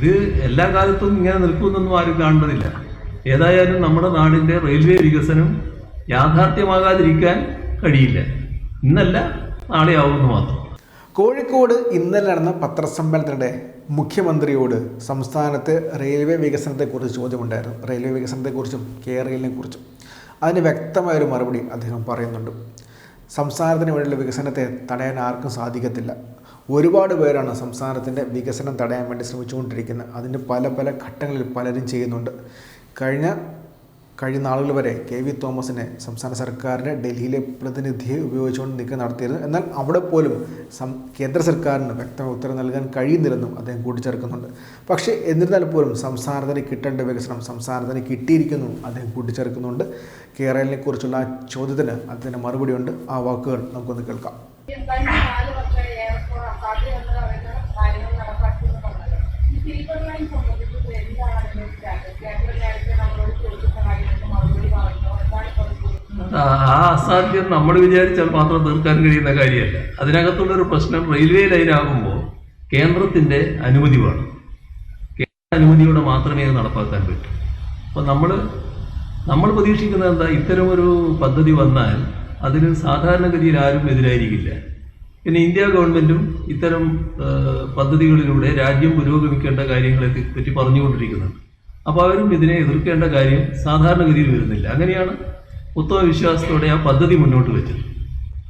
ഇത് എല്ലാ കാലത്തും ഇങ്ങനെ നിൽക്കുമെന്നൊന്നും ആരും കാണുന്നതില്ല. ഏതായാലും നമ്മുടെ നാടിന്റെ റെയിൽവേ വികസനം യാഥാർത്ഥ്യമാകാതിരിക്കാൻ കഴിയില്ല. ഇന്നല്ല നാളെ ആവുമെന്ന് മാത്രം. കോഴിക്കോട് ഇന്നലെ നടന്ന പത്രസമ്മേളനത്തിനിടെ മുഖ്യമന്ത്രിയോട് സംസ്ഥാനത്തെ റെയിൽവേ വികസനത്തെക്കുറിച്ച് ചോദ്യമുണ്ടായിരുന്നു. റെയിൽവേ വികസനത്തെക്കുറിച്ചും കേരളിനെ കുറിച്ചും അതിന് വ്യക്തമായൊരു മറുപടി അദ്ദേഹം പറയുന്നുണ്ട്. സംസ്ഥാനത്തിന് വേണ്ടിയുള്ള വികസനത്തെ തടയാൻ ആർക്കും സാധിക്കത്തില്ല. ഒരുപാട് പേരാണ് സംസ്ഥാനത്തിന്റെ വികസനം തടയാൻ വേണ്ടി ശ്രമിച്ചുകൊണ്ടിരിക്കുന്നത്. അതിന് പല പല ഘട്ടങ്ങളിൽ പലരും ചെയ്യുന്നുണ്ട്. കഴിഞ്ഞ കഴിഞ്ഞ നാളുകൾ വരെ കെ വി തോമസിനെ സംസ്ഥാന സർക്കാരിന്റെ ഡൽഹിയിലെ പ്രതിനിധിയെ ഉപയോഗിച്ചുകൊണ്ട് നീക്കം നടത്തിയിരുന്നു. എന്നാൽ അവിടെ പോലും സം കേന്ദ്ര സർക്കാരിന് വ്യക്തമായ ഉത്തരം നൽകാൻ കഴിയുന്നില്ലെന്നും അദ്ദേഹം കൂട്ടിച്ചേർക്കുന്നുണ്ട്. പക്ഷേ എന്നിരുന്നാൽ പോലും സംസ്ഥാനത്തിന് കിട്ടേണ്ട വികസനം സംസ്ഥാനത്തിന് കിട്ടിയിരിക്കുന്നു അദ്ദേഹം കൂട്ടിച്ചേർക്കുന്നുണ്ട്. കേരളിനെ കുറിച്ചുള്ള ആ ചോദ്യത്തിന് അദ്ദേഹത്തിന് മറുപടിയുണ്ട്. ആ വാക്കുകൾ നമുക്കൊന്ന് കേൾക്കാം. കാര്യങ്ങൾ സംബന്ധിച്ച് എന്താണ് അതിന്റെ കേന്ദ്ര നേരത്തെ നമ്മളോട് ചോദിച്ച കാര്യങ്ങൾക്ക് മറുപടി പറഞ്ഞോ എന്താണ് ഇപ്പോൾ ആ അസാധ്യം നമ്മൾ വിചാരിച്ചാൽ മാത്രം തീർക്കാൻ കഴിയുന്ന കാര്യമല്ല. അതിനകത്തുള്ളൊരു പ്രശ്നം റെയിൽവേ ലൈനാകുമ്പോൾ കേന്ദ്രത്തിന്റെ അനുമതി വേണം. കേന്ദ്ര അനുമതിയോടെ മാത്രമേ അത് നടപ്പാക്കാൻ പറ്റൂ. അപ്പോൾ നമ്മൾ നമ്മൾ പ്രതീക്ഷിക്കുന്നത് എന്താ? ഇത്തരമൊരു പദ്ധതി വന്നാൽ അതിന് സാധാരണഗതിയിൽ ആരും എതിരായിരിക്കില്ല. പിന്നെ ഇന്ത്യ ഗവൺമെന്റും ഇത്തരം പദ്ധതികളിലൂടെ രാജ്യം പുരോഗമിക്കേണ്ട കാര്യങ്ങളെ പറ്റി പറഞ്ഞുകൊണ്ടിരിക്കുന്നുണ്ട്. അപ്പോൾ അവരും ഇതിനെ എതിർക്കേണ്ട കാര്യം സാധാരണഗതിയിൽ വരുന്നില്ല. അങ്ങനെയാണ് ഉത്തമ വിശ്വാസത്തോടെ ആ പദ്ധതി മുന്നോട്ട് വെച്ചത്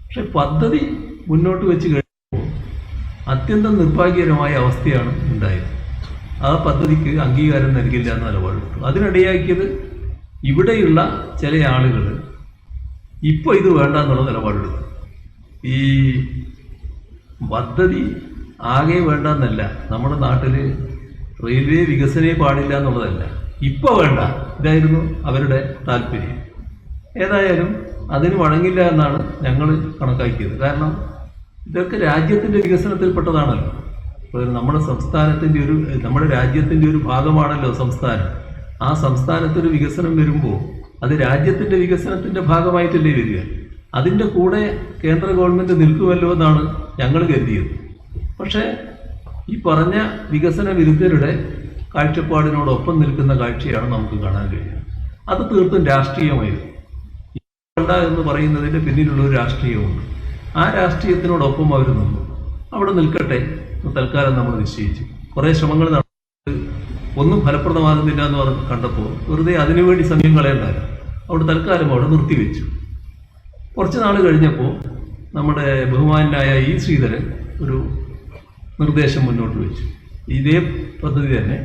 പക്ഷെ പദ്ധതി മുന്നോട്ട് വെച്ച് കഴിഞ്ഞപ്പോൾ അത്യന്തം നിർഭാഗ്യകരമായ അവസ്ഥയാണ് ഉണ്ടായത്. ആ പദ്ധതിക്ക് അംഗീകാരം നൽകില്ല എന്ന നിലപാടെടുത്തു അതിനിടയാക്കിയത് ഇവിടെയുള്ള ചില ആളുകൾ ഇപ്പോൾ ഇത് വേണ്ട എന്നുള്ള നിലപാടെടുത്തു ഈ പദ്ധതി ആകെ വേണ്ട എന്നല്ല നമ്മുടെ നാട്ടിൽ റെയിൽവേ വികസനേ പാടില്ല എന്നുള്ളതല്ല. ഇപ്പോൾ വേണ്ട. ഇതായിരുന്നു അവരുടെ താല്പര്യം. ഏതായാലും അതിന് വഴങ്ങില്ല എന്നാണ് ഞങ്ങൾ കണക്കാക്കിയത്. കാരണം ഇതൊക്കെ രാജ്യത്തിന്റെ വികസനത്തിൽപ്പെട്ടതാണല്ലോ. അപ്പോൾ നമ്മുടെ സംസ്ഥാനത്തിന്റെ ഒരു നമ്മുടെ രാജ്യത്തിന്റെ ഒരു ഭാഗമാണല്ലോ സംസ്ഥാനം. ആ സംസ്ഥാനത്തൊരു വികസനം വരുമ്പോൾ അത് രാജ്യത്തിന്റെ വികസനത്തിന്റെ ഭാഗമായിട്ടല്ലേ വരിക? അതിന്റെ കൂടെ കേന്ദ്ര ഗവൺമെന്റ് നിൽക്കുമല്ലോ എന്നാണ് ഞങ്ങൾ കരുതിയത്. പക്ഷേ ഈ പറഞ്ഞ വികസന വിരുദ്ധരുടെ കാഴ്ചപ്പാടിനോടൊപ്പം നിൽക്കുന്ന കാഴ്ചയാണ് നമുക്ക് കാണാൻ കഴിയുന്നത്. അത് തീർത്തും രാഷ്ട്രീയമായിരുന്നു. എന്ന് പറയുന്നതിന്റെ പിന്നിലുള്ള ഒരു രാഷ്ട്രീയമുണ്ട്. ആ രാഷ്ട്രീയത്തിനോടൊപ്പം അവർ നിന്നു. അവിടെ നിൽക്കട്ടെ തൽക്കാലം നമ്മൾ നിശ്ചയിച്ചു. കുറേ ശ്രമങ്ങൾ നടത്തി ഒന്നും ഫലപ്രദമാകുന്നില്ല എന്ന് പറഞ്ഞ് കണ്ടപ്പോൾ വെറുതെ അതിനുവേണ്ടി സമയം കളയണ്ടായിരുന്നു. അവിടെ തൽക്കാലം അവിടെ നിർത്തിവെച്ചു. കുറച്ച് നാൾ കഴിഞ്ഞപ്പോൾ നമ്മുടെ ബഹുമാനായ ഇ ശ്രീധരൻ ഒരു നിർദ്ദേശം മുന്നോട്ട് വെച്ചു. ഇതേ പദ്ധതി തന്നെ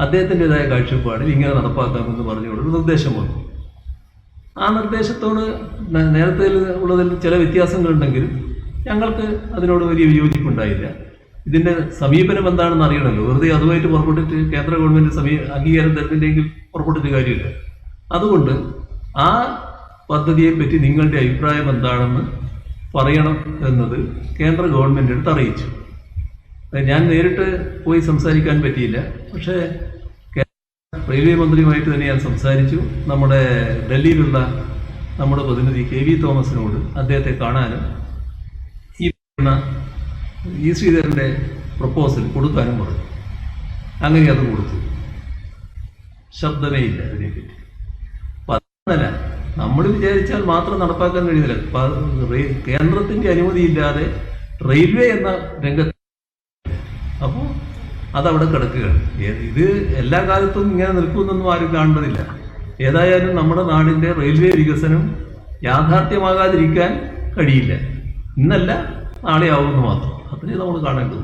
അദ്ദേഹത്തിന്റെതായ കാഴ്ചപ്പാടിൽ ഇങ്ങനെ നടപ്പാക്കാമെന്ന് പറഞ്ഞുകൊണ്ട് ഒരു നിർദ്ദേശം വന്നു. ആ നിർദ്ദേശത്തോട് നേരത്തെ ഉള്ളതിൽ ചില വ്യത്യാസങ്ങളുണ്ടെങ്കിലും ഞങ്ങൾക്ക് അതിനോട് വലിയ വിയോജിപ്പുണ്ടായില്ല. ഇതിന്റെ സമീപനം എന്താണെന്ന് അറിയണമല്ലോ. വെറുതെ അതുമായിട്ട് പുറപ്പെട്ടിട്ട് കേന്ദ്ര ഗവൺമെന്റ് സമീ അംഗീകാരം തരുന്നില്ലെങ്കിൽ പുറപ്പെട്ടിട്ട് കാര്യമില്ല. അതുകൊണ്ട് ആ പദ്ധതിയെപ്പറ്റി നിങ്ങളുടെ അഭിപ്രായം എന്താണെന്ന് പറയണം എന്നത് കേന്ദ്ര ഗവൺമെന്റ് അടുത്ത് അറിയിച്ചു ഞാൻ നേരിട്ട് പോയി സംസാരിക്കാൻ പറ്റിയില്ല. പക്ഷേ റെയിൽവേ മന്ത്രിയുമായിട്ട് തന്നെ ഞാൻ സംസാരിച്ചു. നമ്മുടെ ഡൽഹിയിലുള്ള നമ്മുടെ പ്രതിനിധി കെ വി തോമസിനോട് അദ്ദേഹത്തെ കാണാനും ഈ ഈ ശ്രീധരന്റെ പ്രപ്പോസൽ കൊടുക്കാനും പറഞ്ഞു. അങ്ങനെ അത് കൊടുത്തു. ശബ്ദമേ ഇല്ല അതിനെപ്പറ്റി അതല്ല നമ്മൾ വിചാരിച്ചാൽ മാത്രം നടപ്പാക്കാൻ കഴിയുന്നില്ല. കേന്ദ്രത്തിന്റെ അനുമതിയില്ലാതെ റെയിൽവേ എന്ന രംഗത്ത് അപ്പോൾ അതവിടെ കിടക്കുകയാണ്. ഇത് എല്ലാ കാലത്തും ഇങ്ങനെ നിൽക്കുമെന്നൊന്നും ആരും കാണുന്നതില്ല. ഏതായാലും നമ്മുടെ നാടിന്റെ റെയിൽവേ വികസനം യാഥാർത്ഥ്യമാകാതിരിക്കാൻ കഴിയില്ല. ഇന്നല്ല നാളെ ആവുമെന്ന് മാത്രം. അത്രയും നമ്മൾ കാണേണ്ടത്